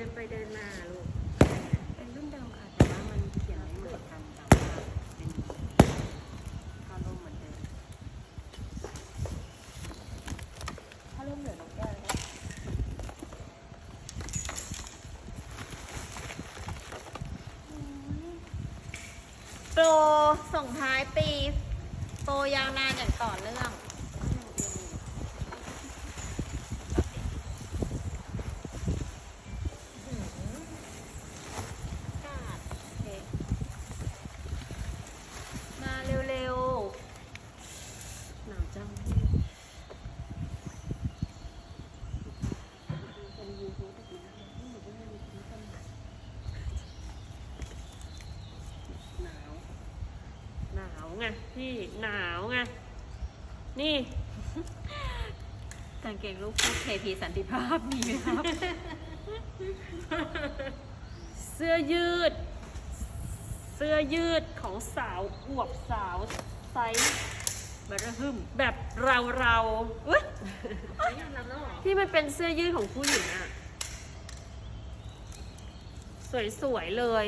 ดินไปเดินมาลูก เป็นรุ่นเดิมค่ะ แต่ว่ามันเขียนไม่เหมือนกันแต่ว่าเป็นคาลมเหมือนเดิมถ้าเริ่มเหลือน้องแก้วเลยค่ะ โปรส่งท้ายปี โปรยาวนานอย่างต่อเนื่อง กาดโอเคมาเร็ว หนาวจัง หนาว หนาว ไงพี่หนาวไงนี่ๆกางเกงลูกพูดเทพีสันติภาพมีไหมครับ เสื้อยืด เสื้อยืดของสาวอวบสาวไซส์บารฮึมแบบเราเราๆอุ๊ยยังรับแล้วเหรอที่มันเป็นเสื้อยืดของผู้หญิงอะสวยๆเลย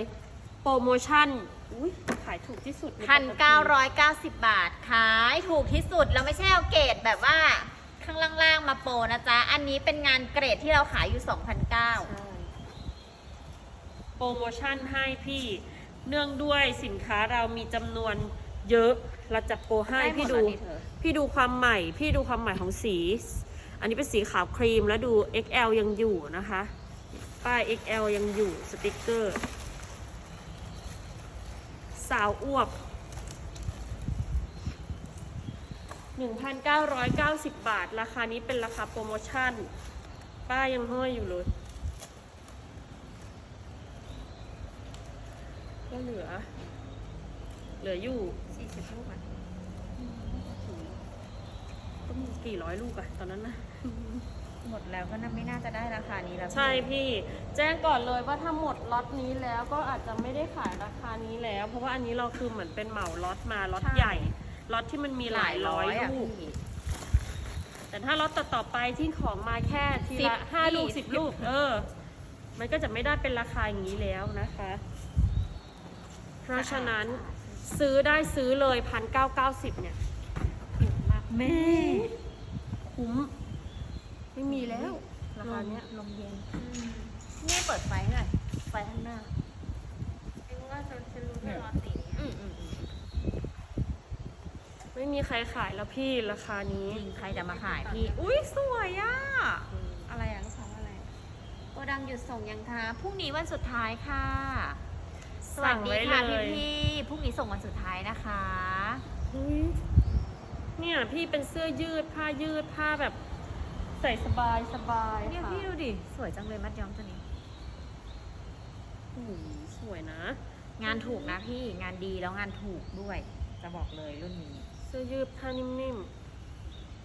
โปรโมชั่น อุ้ย ขายถูกที่สุดในพันปกติเก้าร้อยเก้าสิบบาท ขายถูกที่สุดแล้วไม่ใช่เอาเกรดแบบว่าข้างล่างๆมาโปรนะจ๊ะ อันนี้เป็นงานเกรดที่เราขายอยู่ 2,009ใช่โปรโมชั่นให้พี่ เนื่องด้วยสินค้าเรามีจำนวนเยอะ เราจะโปรให้ได้หมดพี่ดู อันนี้เธอพี่ดูความใหม่ พี่ดูความใหม่ของสี อันนี้เป็นสีขาวครีมแล้วดู XL ยังอยู่นะคะ ป้าย XL ยังอยู่สติกเกอร์ สาวอวบ1,990 บาท ราคานี้เป็นราคาโปรโมชั่น ป้ายยังห้อยอยู่เลย ก็เหลือ เหลืออยู่ 40ลูกอะก็มีกี่ร้อยลูกอะตอนนั้นนะ หมดแล้วก็น่าไม่น่าจะได้ราคานี้แล้วใช่พี่แจ้งก่อนเลยว่าถ้าหมดล็อตนี้แล้วก็อาจจะไม่ได้ขายราคานี้แล้ว เพราะว่าอันนี้เราคือเหมือนเป็นเหมาล็อตมาล็อตใหญ่ล็อตที่มันมีหลายร้อยอะลูกพี่แต่ถ้าล็อตต่อๆไปที่ของมาแค่ทีสิบละห้าลูกยี่สิสิบบลูก เออ มันก็จะไม่ได้เป็นราคาอย่างนี้แล้วนะคะ เพราะฉะนั้นซื้อได้ซื้อเลยพันเก้าเก้าสิบเนี่ยแม่ คุ้ม ไม่มีแล้ว ราคาเนี้ยลมเย็นนี่เปิดไฟหน่อยไฟข้างหน้าเอ็งว่าฉันฉันรู้แค่รอสีนี้อืมอืมอืมไม่มีใครขายแล้วพี่ราคานี้ จริงใครจะมาขายพี่ อุ้ยสวยอะอะไรอะลูกค้าว่าอะไรโกดังหยุดส่งยังคะพรุ่งนี้วันสุดท้ายค่ะสสั่วัสงดีไว้ค่ะเลพี่ย พี่ๆพรุ่งนี้ส่งวันสุดท้ายนะคะ อุ๊ยเนี่ยพี่เป็นเสื้อยืดผ้ายืดผ้าแบบ ใส่สบายสบายเนี่ยค่ะพี่ดูดิ สวยจังเลยมัดย้อมตัวนี้โอ้โหสวยนะ งานถูกนะพี่งานดีแล้วงานถูกด้วย จะบอกเลยรุ่นนี้ เสื้อยืดผ้านิ่ม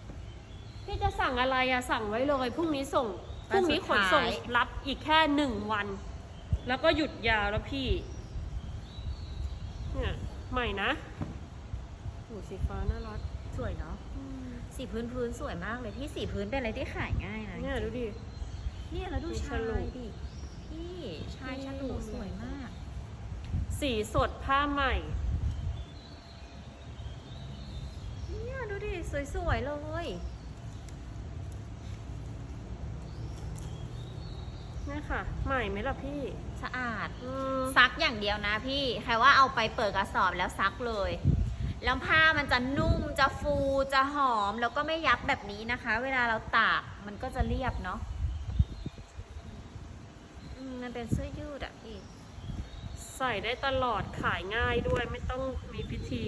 ๆ พี่จะสั่งอะไรอะสั่งไว้เลยพรุ่งนี้ส่งพวันรุ่งนี้สุขดนท้ายส่งรับอีกแค่หนึ่งวัน แล้วก็หยุดยาวแล้วพี่ เนี่ยใหม่นะโอ้สีฟ้าน่ารักสวยเนาะ สีพื้นพื้นๆสวยมากเลยพี่สีพื้นเป็นอะไรที่ขายง่ายนะเนี่ยดูดิ เนี่ยแล้วดูมีชาฉลุยดิพี่ชายฉลุสวยมาก สีสดผ้าใหม่ เนี่ยดูดิสวยๆเลยเนี่ยค่ะ ใหม่ไหมล่ะพี่ สะอาดอืมซักอย่างเดียวนะพี่ ใครว่าเอาไปเปิดกระสอบแล้วซักเลย แล้วผ้ามันจะนุ่มจะฟูจะหอมแล้วก็ไม่ยับแบบนี้นะคะ เวลาเราตากมันก็จะเรียบเนาะอืมมันเป็นเสื้อยืดอะพี่ ใส่ได้ตลอดขายง่ายด้วยไม่ต้องมีพิธี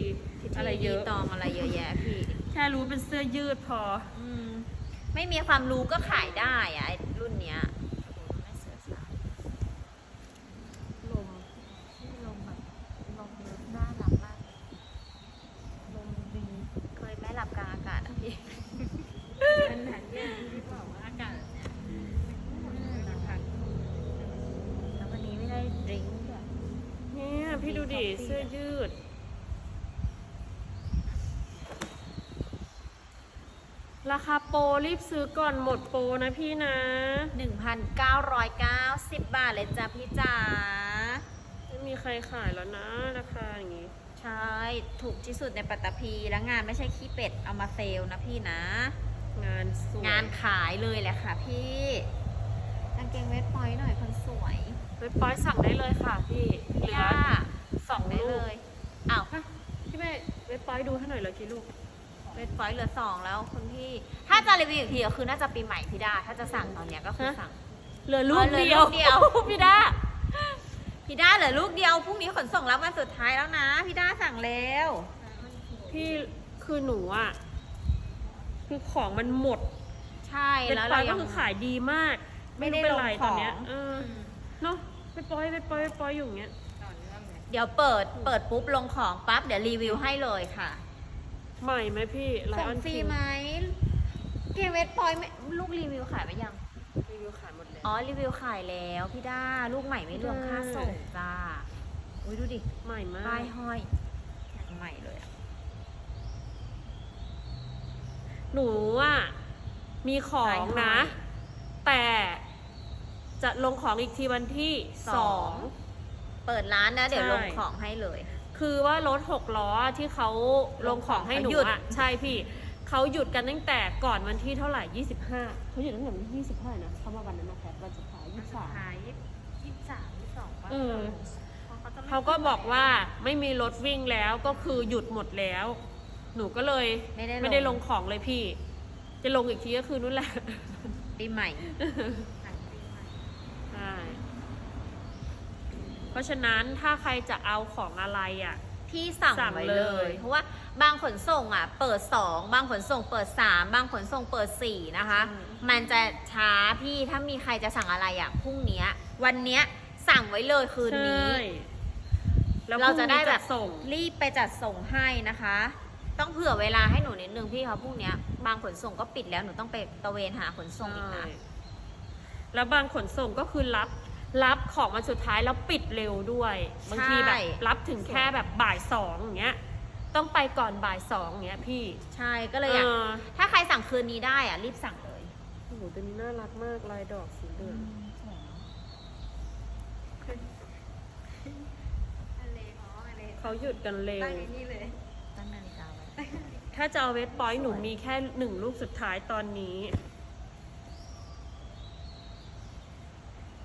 อะไรเยอะตองอะไรเยอะแยะพี่ แค่รู้เป็นเสื้อยืดพอ อืม ไม่มีความรู้ก็ขายได้อะไอ้รุ่นเนี้ย เสื้อยืดรราคาโปรรีบซื้อก่อนหมดโปรนะพี่นะ 1,990 บาทเลยจ้ะพี่จ๋าไม่มีใครขายแล้วนะราคาอย่างงี้ ใช่ ถูกที่สุดในปัตตภีแล้วงานไม่ใช่ขี้เป็ดเอามาเซลล์นะพี่นะ งานสวยงานขายเลยแหละค่ะพี่กางเกงเวทพอยต์หน่อยคนสวยไปปอยสั่งได้เลยค่ะพี่เหลือค่ะ สองได้ลูเลกยอ้าวฮะพี่แม่ไปปอยดูให้หน่อยเหรอกี่ลูกเวทพอยต์เหลือสองแล้วคุณพี่ ถ้าจะรีวิวอีกทีก็คือน่าจะปีใหม่พี่ดาถ้าจะสั่งตอนเนี้ยก็คือฮะสั่งเหลือลูกอ๋อเหลือเดียวลูกเดียวพี่ดาพี่ด้าเหลือลูกเดียวพรุ่งนี้ขนส่งรับวันสุดท้ายแล้วนะพี่ด้าสั่งแล้วพี่คือหนูอะคือของมันหมด ใช่เป็นแล้วปอเรายก็ยังคือขายดีมาก ไม่ได้รู้เป็นไรลงของตอนเนี้ยเออเนาะไปปอยไปปอยไปปอยอยู่อย่างเงี้ยต่อ เนื่องเลยเดี๋ยวเปิดเปิดปุ๊บลงของปั๊บเดี๋ยวรีวิวให้เลยค่ะใหม่ไหมพี่ไลส่งออนฟรีคิงไหมเกมเวทพอยต์ไม่ลูกรีวิวขายไปยัง รีวิวขายหมดแล้ว อ๋อรีวิวขายแล้วพี่ด้าลูกใหม่ไม่รวมค่าส่งจ้าอุ้ยดูดิใหม่มาป้ากยห้อยอย่างใหม่เลยอะหนูอะมีของป้ายห้อยนะ แต่จะลงของอีกทีวันที่สอง เปิดร้านนะ เดี๋ยวใช่ลงของให้เลย คือว่ารถหกล้อที่เขาลงของให้หนูเขาหยุดอะใช่พี่เขาหยุดกันตั้งแต่ก่อนวันที่เท่าไหร่ยี่สิบห้าเขาหยุดตั้งแต่วันที่ยี่สิบห้านะเขามาวันนั้นนะแคทวันสุดท้ายยี่สิบสามขายยี่สิบสามยี่สิบสองป่ะเออพระจะไม่เขาก็บอกว่าไม่มีรถวิ่งแล้วก็คือหยุดหมดแล้ว หนูก็เลยไม่ได้ลงไม่ได้ลงของเลยพี่ จะลงอีกทีก็คือนู่นแหละปีใหม่หลังปีใหม่ ใช่ เพราะฉะนั้นถ้าใครจะเอาของอะไรอะ พี่สั่งสั่งไว้เลเลย ย เพราะว่าบางขนส่งอะ เปิด2บางขนส่งเปิด3บางขนส่งเปิด4นะคะ อืม มันจะช้าพี่ถ้ามีใครจะสั่งอะไรอะพรุ่งเนี้ย วันเนี้ยสั่งไว้เลยคืนนี้ ใช่แล้วเราจะได้แบบ พรุ่งนี้ส่ง รีบไปจัดส่งให้นะคะ ต้องเผื่อเวลาให้หนูนิดนึงพี่เขาพรุ่งเนี้ยบางขนส่งก็ปิดแล้วหนูต้องไปตระเวนหาขนส่งอีกนะ ใช่แล้วบางขนส่งก็คือรับ รับของวันสุดท้ายแล้วปิดเร็วด้วย บางทีแบบรับถึงแค่แบบบ่ายสองอย่างเงี้ย ต้องไปก่อนบ่ายสองอย่างเงี้ยพี่ ใช่ก็เลยอยากเออถ้าใครสั่งคืนนี้ได้อะ รีบสั่งเลยโอ้โหตัวนี้น่ารักมากลายดอกสีเหลืองทะเลอ๋อทะเลเขาหยุดกันเร็ว ตั้งไอ้นี่เลย ตั้งนาฬิกาไว้ ถ้าจะเอาเวทปอยต์หนูมีแค่หนึ่งลูกสุดท้ายตอนนี้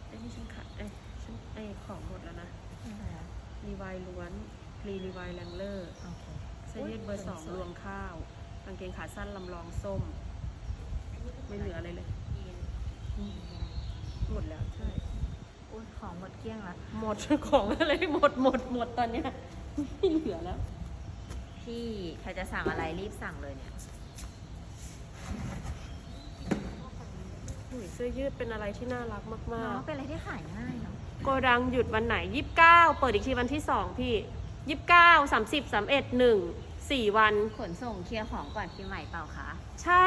ไอ้ยนี่ฉัน ขายเอ้ยฉันไอ้ยของหมดแล้วนะรีไวายล้วนรีรีไวายแรงเลอร์โอเคเสื้อยืดเบอร์สองรวงข้าวกางเกงขาสั้นลำลองส้ม ไม่เหลืออะไรเลยหมดแล้วใช่อุ้ยของหมดเกลี้ยงละหมดของอะไรหมดหมดหมดตอนเนี้ยไม่เหลือแล้ว พี่ใครจะสั่งอะไรรีบสั่งเลยเนี่ยอุ้ยเสื้อยืดเป็นอะไรที่น่ารักมาเนาะกเป็นอะไรที่ขายง่ายเนาะๆ โกดังหยุดวันไหนยี่สิบเก้าเปิดอีกทีวันที่สองพี่ยี่สิบเก้าสามสิบสามเอ็ดหนึ่งสี่วัน ขนส่งเคลียร์ของก่อนปีใหม่เปล่าคะ ใช่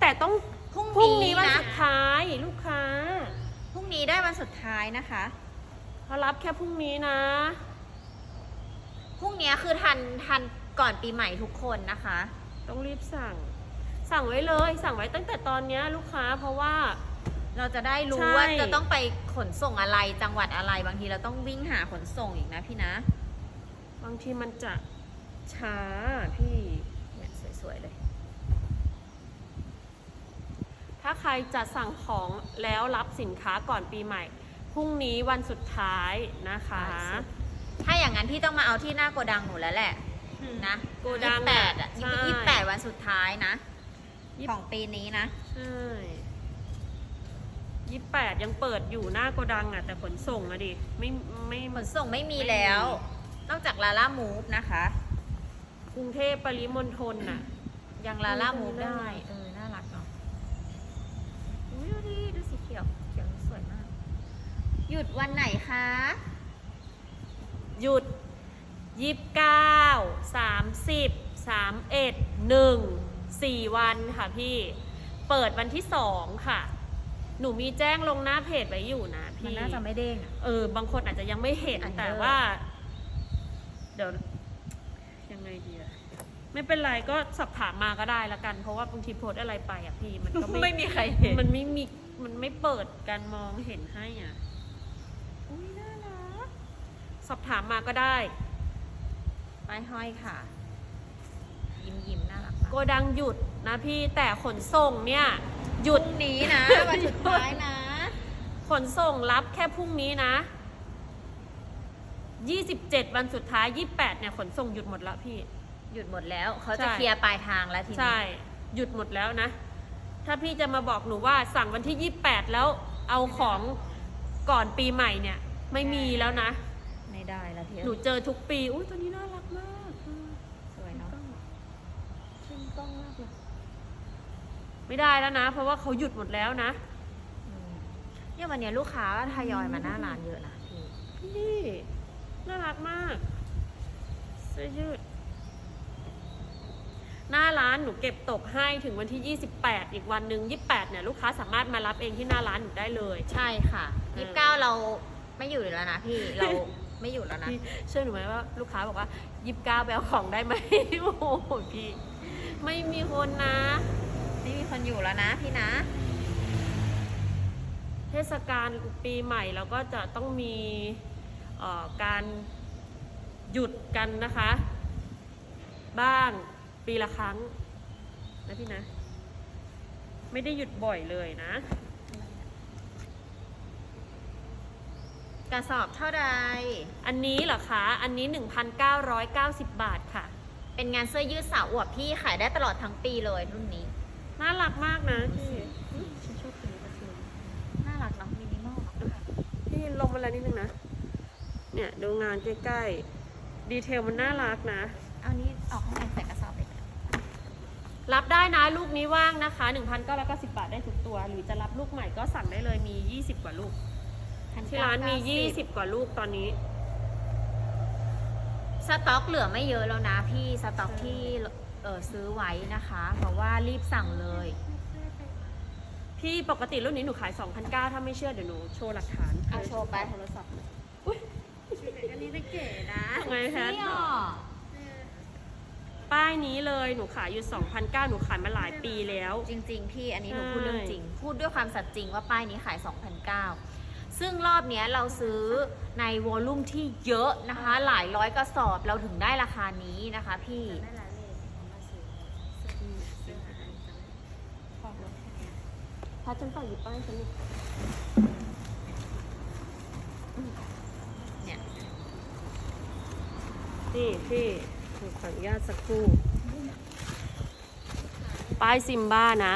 แต่ต้องพรุ่งพรุ่งนี้นี้วันนะ สุดท้ายลูกค้าพรุ่งนี้ได้วันสุดท้ายนะคะ เขารับแค่พรุ่งนี้นะ พรุ่งนี้คือทันทันก่อนปีใหม่ทุกคนนะคะ ต้องรีบสั่ง สั่งไว้เลย สั่งไว้ตั้งแต่ตอนเนี้ยลูกค้าเพราะว่า เราจะได้รู้ใช่ ว่าจะต้องไปขนส่งอะไรจังหวัดอะไรบางทีเราต้องวิ่งหาขนส่งอีกนะพี่นะบางทีมันจะช้าพี่ เนี่ยสวยๆเลย ถ้าใครจะสั่งของแล้วรับสินค้าก่อนปีใหม่ พรุ่งนี้วันสุดท้ายนะคะ ใช่สุดถ้าอย่างนั้นพี่ต้องมาเอาที่หน้าโกดังหนูแล้วแหละนะโกดังแปดอะใช่ ยี่สิบแปดวันสุดท้ายนะยี่ของปีนี้นะ ใช่ ยี่แปดยังเปิดอยู่หน้าโกดังอะ แต่ขนส่งอะดิ ไม่ไม่ขนส่งไม่มีไม่มีแล้ว นอกจากลาล่ามูฟนะคะ กรุงเทพปริมณฑลน่ะ ยังลาล่ามูฟเออได้ เออ น่ารักเนาะอุ๊ยดูดิดูสีเขียว เขียวสวยมาก หยุดวันไหนคะ หยุดยี่สิบเก้าสามสิบสามเอ็ดหนึ่งสี่วันค่ะพี่ เปิดวันที่สองค่ะ หนูมีแจ้งลงหน้าเพจไว้อยู่นะมันพี่ น่าจะไม่เด้งอะ เออบางคนอาจจะยังไม่เห็นอันเดอร์แต่ว่า เดี๋ยว ยังไงดีอะไม่เป็นไรก็สอบถามมาก็ได้ละกัน เพราะว่าบางทีโพสต์อะไรไปอะพี่มันก็ไม่ ไม่มีใครเห็นมันไม่มีมันไม่เปิดการมองเห็นให้อะอุ้ยน่ารักสอบถามมาก็ได้ป้ายห้อยค่ะ ยิ้มยิ้มๆน่ารักโกดังหยุดนะพี่แต่ขนส่งเนี่ย หยุดพรุ่งนี้นะวันสุดท้ายนะ ขนส่งรับแค่พรุ่งนี้นะ 27 วันสุดท้าย 28 เนี่ยขนส่งหยุดหมดแล้วพี่ หยุดหมดแล้วเขาจะใช่ เคลียร์ปลายทางแล้วทีนี้ใช่ หยุดหมดแล้วนะ ถ้าพี่จะมาบอกหนูว่าสั่งวันที่ 28 แล้วเอาของก่อนปีใหม่เนี่ย ไม่มีแล้วนะ ไม่ได้แล้วทีหนูเจอทุกปี อุ้ยตัวนี้น่ารักมาก สวยเนาะ ขึ้นกล้องมากเลย ไม่ได้แล้วนะ เพราะว่าเขาหยุดหมดแล้วนะอืมเนี่ยวันเนี้ยลูกค้าก็ทยอยมาหน้าร้านเยอะนะพี่พี่น่ารักมากเสื้อยืด หน้าร้านหนูเก็บตกให้ถึงวันที่ 28 อีกวันหนึ่ง28 เนี่ยลูกค้าสามารถมารับเองที่หน้าร้านหนูได้เลย ใช่ค่ะเออยี่สิบเก้าเราไม่อยู่แล้วนะพี่เราไม่อยู่แล้วนะพี่เชื่อหนูไหมว่าลูกค้าบอกว่า29ไปเอาของได้ไหมโอ้โหพี่ไม่มีคนนะ ไม่มีคนอยู่แล้วนะพี่นะ เทศกาลปีใหม่เราก็จะต้องมีเอ่อการหยุดกันนะคะ บ้างปีละครั้งนะพี่นะ ไม่ได้หยุดบ่อยเลยนะ กระสอบเท่าใดอันนี้เหรอคะ อันนี้ 1,990 บาทค่ะ เป็นงานเสื้อยืดสาวอวบพี่ขายได้ตลอดทั้งปีเลยรุ่นนี้ น่ารักมากนะพี่ฉันชอบตัวนี้มากเลยน่ารักเนาะมินิมอลเนอะพี่ลงมาแล้วนิดนึงนะ เนี่ยดูงานใกล้ๆ ดีเทลมันน่ารักนะ เอานี้ออกข้างในใส่กระสอบเลยรับได้นะลูกนี้ว่างนะคะ 1,990 บาทได้ทุกตัว หรือจะรับลูกใหม่ก็สั่งได้เลยมี 20 กว่าลูก ที่ร้านมี 20 กว่าลูกตอนนี้ สต็อกเหลือไม่เยอะแล้วนะพี่ สต็อกที่เออซื้อไว้นะคะ เพราะว่ารีบสั่งเลย พี่ปกติรุ่นนี้หนูขาย 2,900 ถ้าไม่เชื่อเดี๋ยวหนูโชว์หลักฐานเอาโชว์ไปโทรศัพท์อันนี้น่าเก๋นะทำไงแพทนี่อะป้ายนี้เลยหนูขายอยู่ 2,900 หนูขายมาหลายปีแล้ว จริง ๆ พี่อันนี้หนูใช่พูดเรื่องจริง พูดด้วยความสัตย์จริงว่าป้ายนี้ขาย2,009ซึ่งรอบเนี้ยเราซื้อในวอลลุ่มที่เยอะนะคะ หลายร้อยกระสอบเราถึงได้ราคานี้นะคะพี่ได้ร้านเลยเขามาซื้อเสื้อผ้าอันนี้ พอแล้ว พัดฉันฝากหยิบป้ายฉันหน่อยเนี่ยนี่พี่ขออนุญาตสักครู่ ป้ายซิมบ้านะ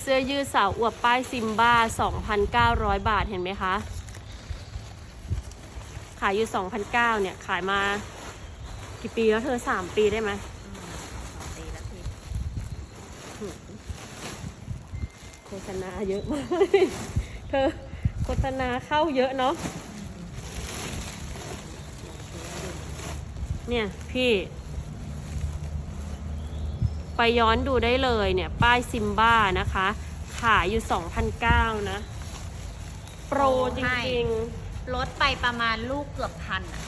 เสื้อยืดสาวอวบป้ายซิมบ้า 2,900 บาทเห็นไหมคะ ขายอยู่ 2,900เนี่ย ขายมากี่ปีแล้วเธอ 3 ปีได้ไหม อืมสองปีแล้วพี่ โฆษ ณาเยอะมาก เธอโฆษณาเข้าเยอะเนาะ เนี่ยพี่ ไปย้อนดูได้เลยเนี่ย ป้ายซิมบ้านะคะ ขายอยู่ 2,009นะ โปรจริงลดไปประมาณลูกเกือบพันอะ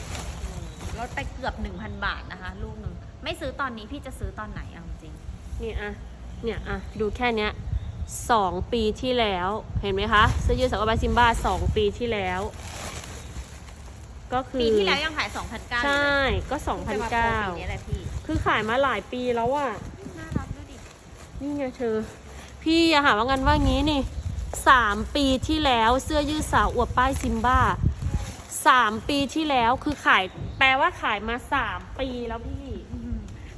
ลดไปเกือบ 1,000 บาทนะคะ ลูกหนึ่ง ไม่ซื้อตอนนี้พี่จะซื้อตอนไหนเอาจริงๆนี่อะเนี่ยอะดูแค่เนี้ย สองปีที่แล้ว เห็นไหมคะเสื้อยืดสักบายซิมบ้าสองปีที่แล้ว ก็คือปีที่แล้วยังขาย2,900ใช่ก็จะมาโปรปีนี้2,009แหละพี่คือขายมาหลายปีแล้วอะน่ารักด้วยดินี่ไงเธอ พี่อย่าหาว่างันว่างี้นี่สามปีที่แล้วเสื้อยืดสาวอวบป้ายซิมบ้าสามปีที่แล้วคือขาย แปลว่าขายมาสามปีแล้วพี่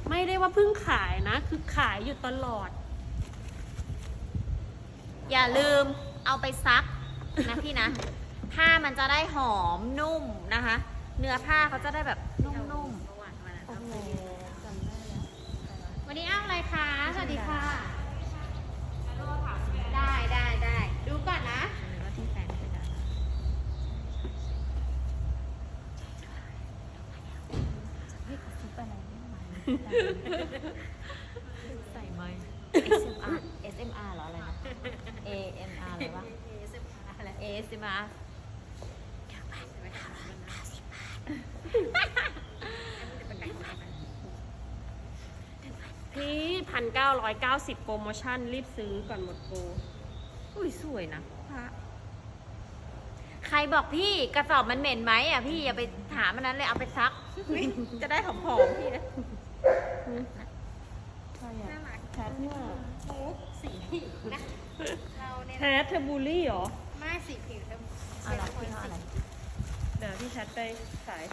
ไม่ได้ว่าเพิ่งขายนะ คือขายอยู่ตลอด อย่าลืมเอาไปซักนะพี่นะ ผ้ามันจะได้หอมนุ่มนะคะ เนื้อผ้าเขาจะได้แบบนุ่มเมื่อวานวันนั้นๆโอ้เอาโหไปจำได้แล้ววันนี้อ้าอะไรคะ สวัสดีค่ะ ได้ได้ได้ดูก่อนนะ อะไรวะอะไร ASMR เป็นไหนเป็นไหน1,990โปรโมชั่น รีบซื้อก่อนหมดโปรอุ้ยสวยนะพระใครบอกพี่กระสอบมันเหม็นไหมอะพี่อย่าไปถามมันนั้นเลยเอาไปซัก จะได้หอมๆพี่นะใช่น่าอะรักแพทเนี่ยมุกสีผิวนะเราเนี่ย แพทเธอบูลลี่เหรอ ไม่สีผิวเธอเอาละพี่เอาอะไรเดี๋ยวพี่แพทไปขาย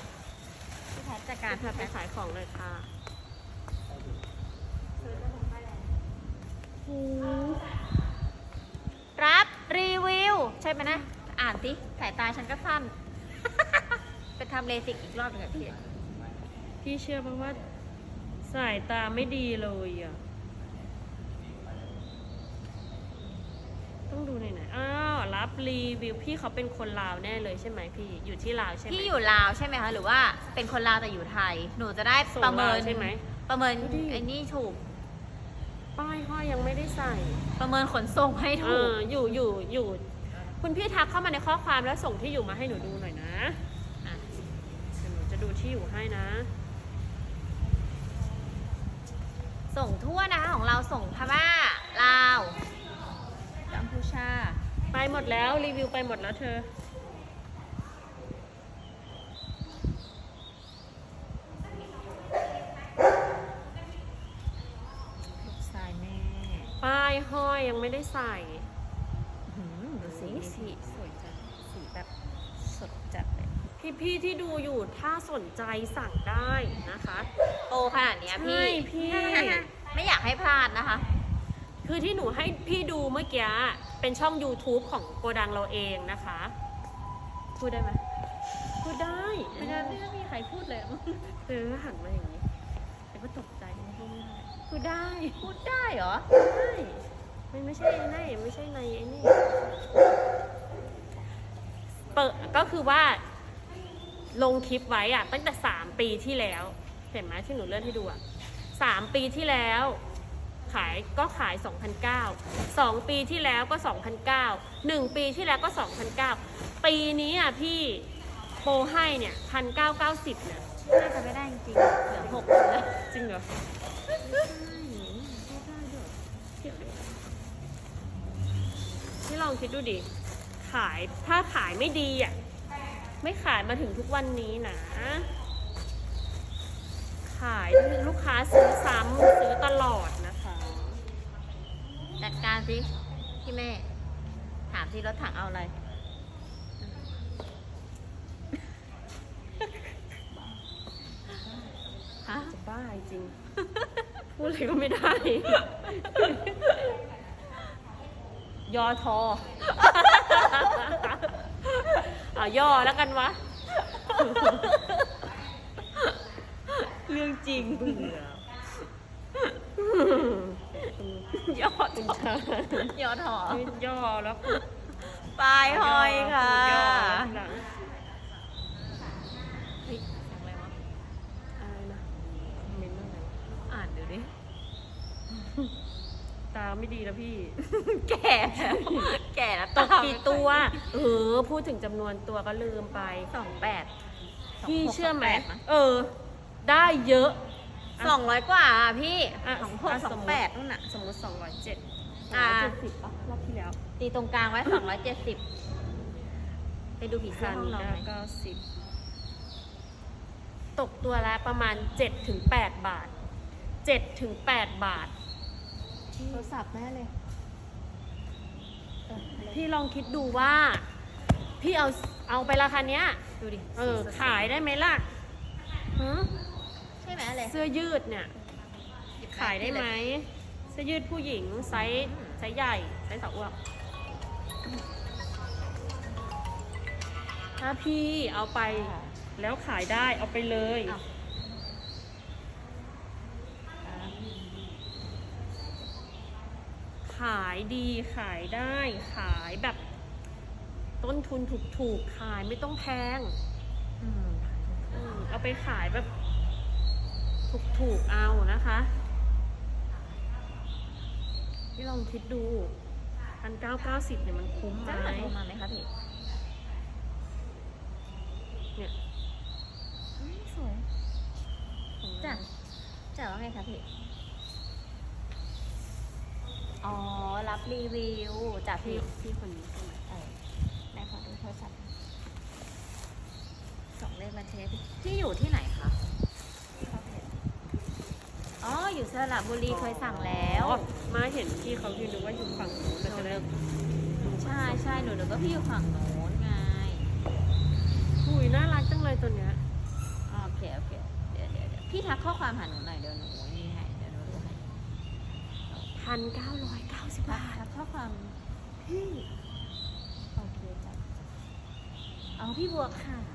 พี่แพทจัดการพี่แพทไปขายของเลยค่ะรับรีวิว ใช่ไหมนะ อ่านสิสายตาฉันก็สั้น ไปทำเลสิกอีกรอบหนึ่งอะพี่ พี่เชื่อปะว่าสายตาไม่ดีเลยอะ ต้องดูไหนไหนๆอ้าว รับรีวิวพี่เขาเป็นคนลาวแน่เลยใช่ไหมพี่อยู่ที่ลาวใช่ไหม พี่อยู่ลาวใช่ไหมคะหรือว่าเป็นคนลาวแต่อยู่ไทย หนูจะได้ส่งประเมินลาวใช่ไหมประเมินดูดิ ไอ้นี่ถูก ป้ายห้อยยังไม่ได้ใส่ประเมินขนส่งให้เอถูก ออยู่อยู่อยู่ คุณพี่ทักเข้ามาในข้อความแล้วส่งที่อยู่มาให้หนูดูหน่อยนะอะ เดี๋ยวหนูจะดูที่อยู่ให้นะ ส่งทั่วนะคะของเราส่งพม่าลาวกัมพูชา ไปหมดแล้วรีวิวไปหมดแล้วเธอ ลูกชายแม่ป้ายห้อยยังไม่ได้ใส่ หืมดูสีสีสีสวยจังสีแบบสดจัดเลยพี่ๆที่ดูอยู่ถ้าสนใจสั่งได้นะคะ โตขนาดเนี้ยพี่ ใช่พี่ ไม่อยากให้พลาดนะคะ คือที่หนูให้พี่ดูเมื่อกี้เป็นช่อง YouTube ของโกดังเราเองนะคะ พูดได้ไหมพูดได้ไม่ได้ไม่ได้มีใครพูดเลยเออหันมาอย่างนี้แต่ก็ตกใจไม่พูดไม่ได้พูดได้ พูดได้เหรอใช่ไม่ไม่ใช่ในไม่ใช่ในไอ้นี่เปิดก็คือว่าลงคลิปไว้อะตั้งแต่สามปีที่แล้ว เห็นไหมที่หนูเลื่อนให้ดูอะสามปีที่แล้ว ขายก็ขาย 2,009สองปีที่แล้วก็ 2,009หนึ่งปีที่แล้วก็ 2,009 ปีนี้อะพี่โปรให้เนี่ย1,990เนี่ยน่าจะไม่ได้จริงๆเหลือหกคนแล้วจริงเหรอพี่ลองคิดดูดิ ขายถ้าขายไม่ดีอะ ไม่ขายมาถึงทุกวันนี้นะ ขายลูกค้าซื้อซ้ำซื้อตลอดนะคะ จัดการสิพี่แม่ ถามสิรถถังเอาอะไร ฮะ จะบ้าจริง พูดอะไรก็ไม่ได้ ยอทอ เอาย่อแล้วกันวะ เรื่องจริง เบื่อ ยอดเป็นชายอถอย่อแล้วปลายหอยค่ะย่อทีหลังเฮ้ยเสียงอะไรวะอะไรนะเมนอะไรอ่านดูดิตาไม่ดีแล้วพี่ แก่แล้วแก่แล้วตกกี่ตัวเออพูดถึงจำนวนตัวก็ลืมไปสองแปดพี่เชื่อไหมเออ ได้เยอะ สองร้อยกว่าอะพี่อะสองหกอะสสอมงมุติ แปดนู่นน่ะ สมมติสองร้อยเจ็ดอ่า เจ็ดสิบป่ะรอบที่แล้วตีตรงกลางไว้สองร้อยเจ็ดสิบไปดูผีเสื้อพันห้องเราไหมเก้าสิบตกตัวละประมาณเจ็ดถึงแปดบาทเจ็ดถึงแปดบาท โทรศัพท์แม่เลยพี่ลองคิดดูว่า พี่เอาเอาไปราคาเนี้ย ดูดิเออ ขายได้ไหมล่ะฮะใช่ ไหมอะไรเสื้อยืดเนี่ยขายได้ไหมเสื้อยืดผู้หญิงไซส์ไซส์ใหญ่ไซส์สาวอ้วกถ้าพี่เอาไปแล้วขายได้เอาไปเลยอ้าวขายดีขายได้ขายแบบต้นทุนถูกๆขายไม่ต้องแพงอืมอืมเอาไปขายแบบ ถูกๆเอานะคะพี่ลองคิดดูพันเก้าเก้าสิบเนี่ยมันคุ้มไหมจ้าโทรมาไหมคะพี่เนี่ยอืมสวยจ้ะจ้ะว่าไงคะพี่ อ๋อ รับรีวิวจากพี่พี่พี่คนนี้ใช่ไหมเออได้ขอดูโทรศัพท์ส่งเลขบัญชีให้พี่ที่อยู่ที่ไหนคะ อ๋อ อยู่สระบุรีเคยสั่งแล้วอ๋อมาเห็นพี่เขายืนดูว่าอยู่ฝั่งนู้นเราจะได้ใช่ใช่หนูนึกว่าพี่อยู่ฝั่งโน้นไงหุยน่ารักจังเลยตัวเนี้ยโอเคโอเคเดี๋ยวเดี๋ยวเดี๋ยวพี่ทักข้อความหาหนูหน่อยเดี๋ยวหนูนี่ให้เดี๋ยวหนูดูให้พันเก้าร้อยเก้าสิบทักบาททักข้อความพี่โอเคจ้ะเอาพี่บัวขาวเ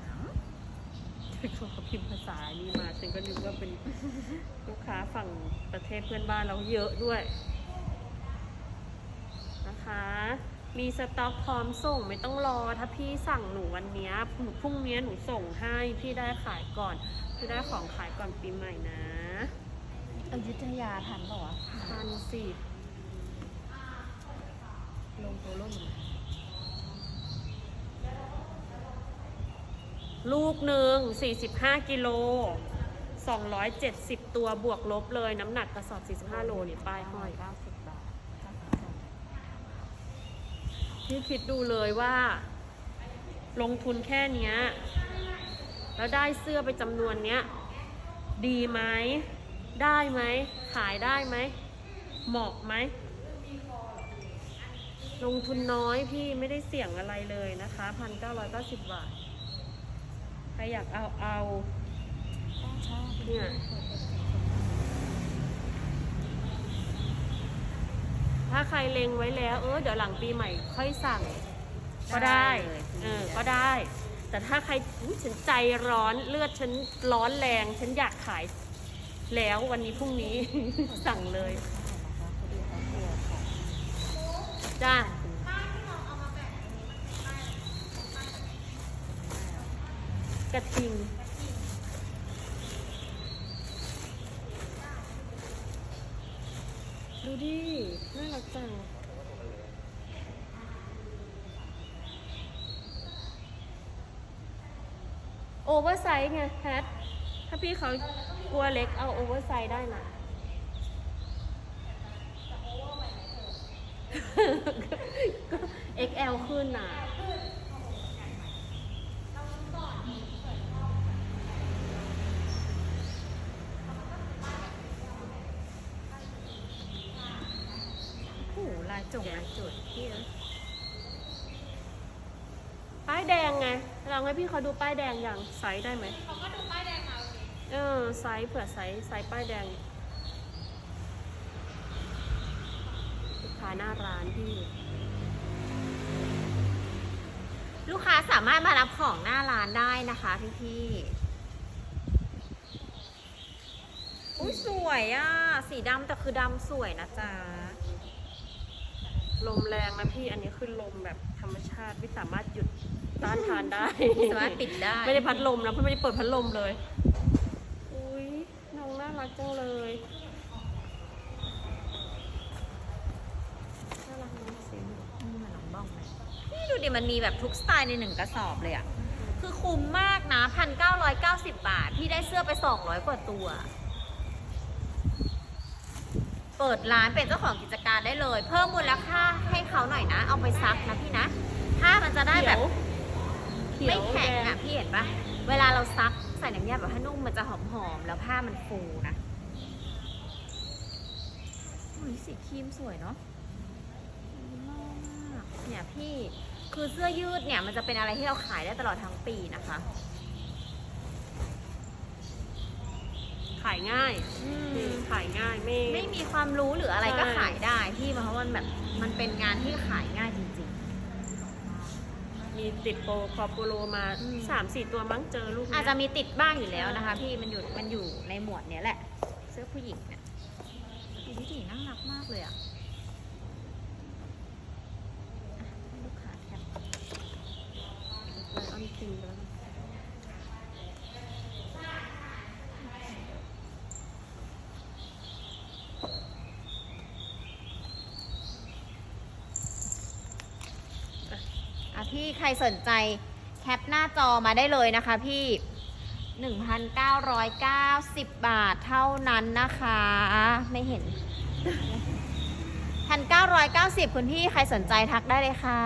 ขาพิมพ์ภาษานี่มาฉันก็นึกว่าเป็นลูกค้าฝั่งประเทศเพื่อนบ้านเราเยอะด้วยนะคะ มีสต็อกพร้อมส่งไม่ต้องรอ ถ้าพี่สั่งหนูวันเนี้ยหนูพรุ่งนี้หนูส่งให้พี่ได้ขายก่อน พี่ได้ของขายก่อนปีใหม่นะอยุธยาทันเปล่าวะพันสิบลงตัวล่ม ลูกหนึ่ง45 กิโล 270 ตัวบวกลบเลยน้ำหนักกระสอบ 45 โลนี่ป้ายห้อยเก้าสิบบาทพี่คิดดูเลยว่า ลงทุนแค่เนี้ย แล้วได้เสื้อไปจำนวนเนี้ย ดีไหม ได้ไหม ขายได้ไหม เหมาะไหม ลงทุนน้อยพี่ไม่ได้เสี่ยงอะไรเลยนะคะพันเก้าร้อยเก้าสิบบาท ใครอยากเอาเอาเนี่ยถ้าใครเล็งไว้แล้ว เออเดี๋ยวหลังปีใหม่ค่อยสั่ง ก็ได้เลยเออก็ได้ แต่ถ้าใครอุ๊ยฉันใจร้อนเลือดฉันร้อนแรง ฉันอยากขายแล้ววันนี้พรุ่งนี้สั่งเลย จ้า กระทิง ดูดิ น่ารักจังโอเวอร์ไซส์ไงแพทถ้าพี่เขากลัวเล็กเอาโอเวอร์ไซส์ได้นะก็ XL ขึ้นน่ะ โอ้โหลายจงลายจุดพี่เอ้ยป้ายแดงไงลองให้พี่เขาดูป้ายแดงอย่างไซส์ได้ไหมเขาก็ดูป้ายแดงมาเออไซส์เผื่อไซส์ไซส์ป้ายแดงลูกค้าหน้าร้านพี่ ลูกค้าสามารถมารับของหน้าร้านได้นะคะพี่พี่ๆอุ้ยสวยอะ สีดำแต่คือดำสวยนะจ๊ะ ลมแรงนะพี่อันนี้คือลมแบบธรรมชาติไม่สามารถหยุดต้านทานได้สามารถปิดได้ไม่ได้พัดลมนะเพราะไม่ได้เปิดพัดลมเลย อุ้ยน้องน่ารักจังเลยน่ารักน้องสินี่มันน้องบ้องเลยนี่ดูดิมันมีแบบทุกสไตล์ในหนึ่งกระสอบเลยอะคือคุ้มมากนะพันเก้าร้อยเก้าสิบบาท พี่ได้เสื้อไปสองร้อยกว่าตัว เปิดร้านเป็นเจ้าของกิจการได้เลย เพิ่มมูลค่าให้เขาหน่อยนะ เอาไปซักนะพี่นะถ้ามันจะได้แบบเขีไม่ยวแข็งดอะพี่เห็นปะเวลาเราซักใส่น้ำยาแบบผ้านุ่มมันจะหอมๆแล้วผ้ามันฟูนะอุ้ยสีครีมสวยเนาะดีมากเนี่ยพี่คือเสื้อยืดเนี่ยมันจะเป็นอะไรที่เราขายได้ตลอดทั้งปีนะคะ ขายง่ายคือขายง่ายไม่ ไม่มีความรู้หรืออะไรก็ใช่ ขายได้พี่เพราะว่ามันแบบมันเป็นงานที่ขายง่ายจริง มีติดโปรคอโปโลมาอืม สามสี่ตัวมั้งเจอลูกๆเนี้ยอาจจะมีติดบ้างอยู่แล้วนะคะ พี่มันอยู่มันอยู่ในหมวดเนี้ยแหละ เสื้อผู้หญิงเนี่ยดูที่สีน่ารักมากเลยอะอะให้ลูกค้าแคป ไลออนคิงแล้วกัน อะพี่ ใครสนใจแคปหน้าจอมาได้เลยนะคะพี่ 1,990 บาทเท่านั้นนะคะ ไม่เห็นแพพันเก้าร้อยเก้าสิบคุณพี่ใครสนใจทักได้เลยค่ะ